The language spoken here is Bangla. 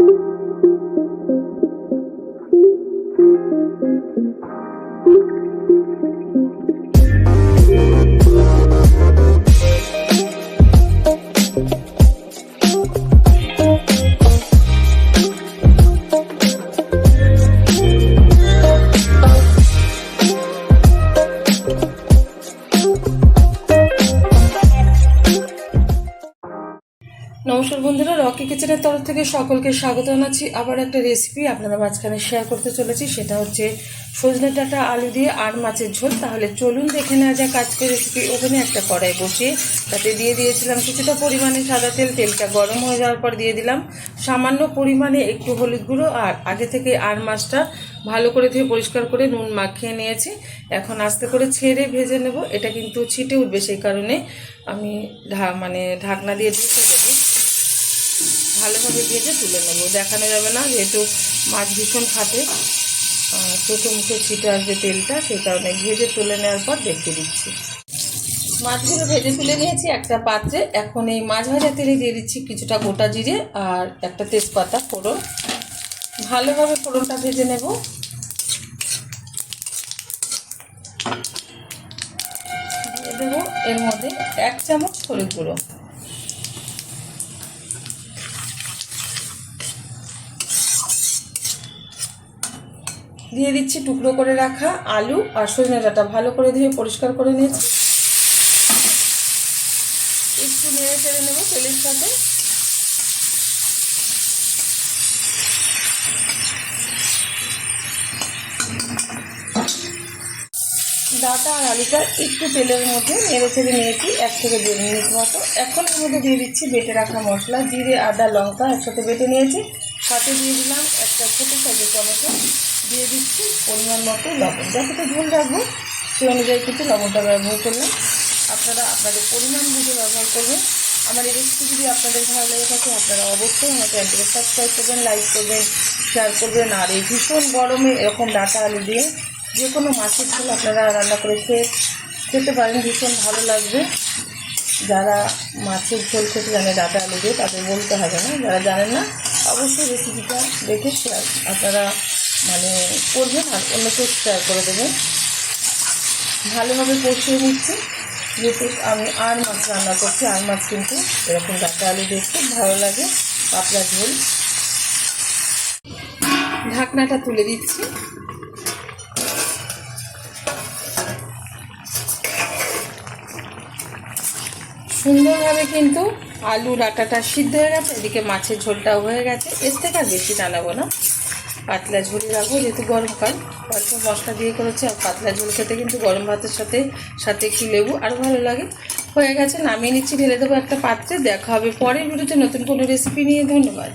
Thank you. নমস্কার বন্ধুরা, রকি কিচেনের তরফ থেকে সকলকে স্বাগত জানাচ্ছি। আবার একটা রেসিপি আপনারা মাঝখানে শেয়ার করতে চলেছি, সেটা হচ্ছে সজনে ডাঁটা আলু দিয়ে আর মাছের ঝোল। তাহলে চলুন দেখে নেওয়া যাক আজকে রেসিপি ওখানে একটা কড়াই বসিয়ে তাতে দিয়ে দিয়েছিলাম কিছুটা পরিমাণে সাদা তেল। তেলটা গরম হয়ে যাওয়ার পর দিয়ে দিলাম সামান্য পরিমাণে একটু হলুদ গুঁড়ো আর আগে থেকে আর মাছটা ভালো করে ধুয়ে পরিষ্কার করে নুন মাখিয়ে নিয়েছি। এখন আস্তে করে ছেড়ে ভেজে নেব। এটা কিন্তু ছিটে উঠবে সেই কারণে আমি ঢা মানে ঢাকনা দিয়ে ঢেকে দেবো। ভালোভাবে ভেজে তুলে নেব। দেখানো যাবে না যেহেতু মাছ ভীষণ আহ, চোখে মুখে ছিটে আসবে তেলটা সেই কারণে ভেজে তুলে নেওয়ার পর দেখিয়ে দিচ্ছি। মাছগুলো ভেজে তুলে নিয়েছি একটা পাত্রে। এখন এই মাছ ভাজা তেলে দিয়ে দিচ্ছি কিছুটা গোটা জিরে আর একটা তেজপাতা ফোড়ন। ভালোভাবে ফোড়নটা ভেজে নেব। দিয়ে দেবো এর মধ্যে এক চামচ হলুদ গুঁড়ো। দিয়ে দিচ্ছি টুকরো করে রাখা আলু আর সজনে ডাঁটা ভালো করে ধুয়ে পরিষ্কার করে নিয়েছি। একটু নেড়ে চেড়ে নেব তেলের সাথে। ডাটা আর আলুটা একটু তেলের মধ্যে নেড়ে চেড়ে নিয়েছি, এক থেকে দেড় মিনিট মতো। এখন এর মধ্যে দিয়ে দিচ্ছি বেটে রাখা মশলা, জিরে, আদা, লঙ্কা একসাথে বেটে নিয়েছি। সাথে দিয়ে দিলাম একটা ছোটো সাইজের টমেটো। দিয়ে দিচ্ছি পরিমাণ মতো লবণ। যতটা ঝোল রাখব, সেই অনুযায়ী কিন্তু লবণটা ব্যবহার করলাম। আপনারা আপনাদের পরিমাণ বুঝে ব্যবহার করবেন। আমার এই রেসিপি যদি আপনাদের ভালো লেগে থাকে, আপনারা অবশ্যই আমার চ্যানেলটিকে সাবস্ক্রাইব করবেন লাইক করবেন শেয়ার করবেন। আর এই ভীষণ গরমে এরকম ডাটা আলু দিয়ে যে কোনো মাছের ঝোল আপনারা রান্না করে খেয়ে খেতে পারেন, ভীষণ ভালো লাগবে। যারা মাছের ঝোল খেতে জানে ডাটা আলু দিয়ে, তাদের বলতে হবে না। যারা জানেন না, অবশ্যই রেসিপিটা দেখে শেয়ার আপনারা মানে করবেন আর অন্যকে শেয়ার করে দেবেন। ভালোভাবে কষিয়ে নিচ্ছি। যেহেতু আমি আর মাছ রান্না করছি, আর মাছ কিন্তু এরকম ডাটা আলু দিয়ে খুব ভালো লাগে, পাতলা ঝোল। ঢাকনাটা তুলে দিচ্ছি। সুন্দরভাবে কিন্তু আলু আটাটা সিদ্ধ হয়ে গেছে, এদিকে মাছের ঝোলটাও হয়ে গেছে। এর থেকে আর বেশি টানাবো না। পাতলা ঝোল রাখব, যেহেতু গরমকাল অল্প মশলা দিয়ে করেছি, আর পাতলা ঝোল খেতে কিন্তু গরম ভাতের সাথে সাথে একটু লেবু আরও ভালো লাগে। হয়ে গেছে, নামিয়ে নিচ্ছি, ঢেলে দেবো একটা পাত্রে। দেখা হবে পরের ভিডিওতে নতুন কোনো রেসিপি নিয়ে। ধন্যবাদ।